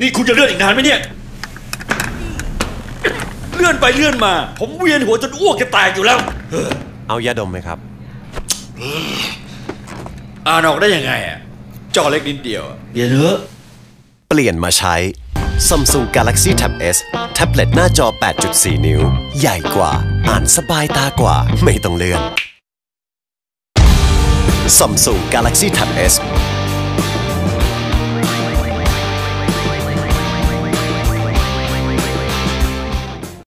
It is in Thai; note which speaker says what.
Speaker 1: นี่คุณจะเลื่อนอีกนานไหมเนี่ย เลื่อนไปเลื่อนมา ผมเวียนหัวจนอ้วกจะแตกอยู่แล้ว
Speaker 2: เอายาดมไหมครับ
Speaker 1: อ่านออกได้ยังไงอะจอเล็กนิดเดียวอะลี่ยนเถอะ
Speaker 2: เปลี่ยนมาใช้ Samsung Galaxy Tab S แท็บเล็ตหน้าจอ 8.4 นิ้ว ใหญ่กว่า อ่านสบายตากว่า ไม่ต้องเลื่อน Samsung Galaxy Tab S